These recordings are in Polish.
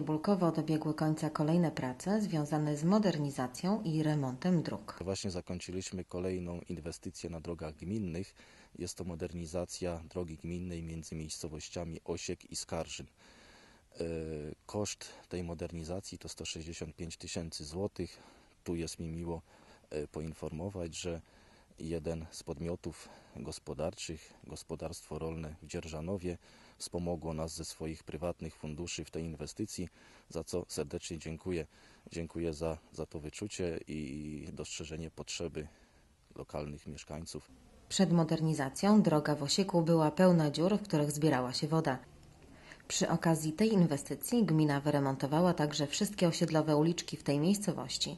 Bulkowo dobiegły końca kolejne prace związane z modernizacją i remontem dróg. Właśnie zakończyliśmy kolejną inwestycję na drogach gminnych. Jest to modernizacja drogi gminnej między miejscowościami Osiek i Skarżyn. E, Koszt tej modernizacji to 165 tysięcy złotych. Tu jest mi miło e, poinformować, że jeden z podmiotów gospodarczych, gospodarstwo rolne w Dzierżanowie, wspomogło nas ze swoich prywatnych funduszy w tej inwestycji, za co serdecznie dziękuję. Dziękuję za, za to wyczucie i dostrzeżenie potrzeby lokalnych mieszkańców. Przed modernizacją droga w Osieku była pełna dziur, w których zbierała się woda. Przy okazji tej inwestycji gmina wyremontowała także wszystkie osiedlowe uliczki w tej miejscowości.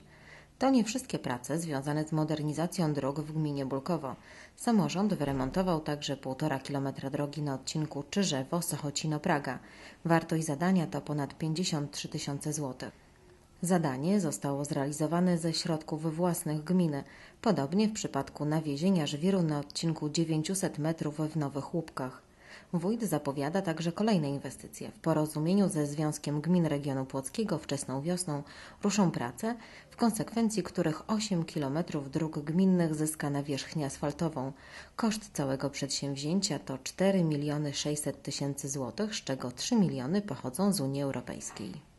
To nie wszystkie prace związane z modernizacją dróg w gminie Bulkowo. Samorząd wyremontował także 1,5 kilometra drogi na odcinku Czyżewo-Sochocino-Praga. Wartość zadania to ponad 53 tysiące złotych. Zadanie zostało zrealizowane ze środków własnych gminy, podobnie w przypadku nawiezienia żwiru na odcinku 900 metrów w Nowych Łupkach. Wójt zapowiada także kolejne inwestycje. W porozumieniu ze Związkiem Gmin Regionu Płockiego wczesną wiosną ruszą prace, w konsekwencji których 8 kilometrów dróg gminnych zyska nawierzchnię asfaltową. Koszt całego przedsięwzięcia to 4 miliony 600 tysięcy złotych, z czego 3 miliony pochodzą z Unii Europejskiej.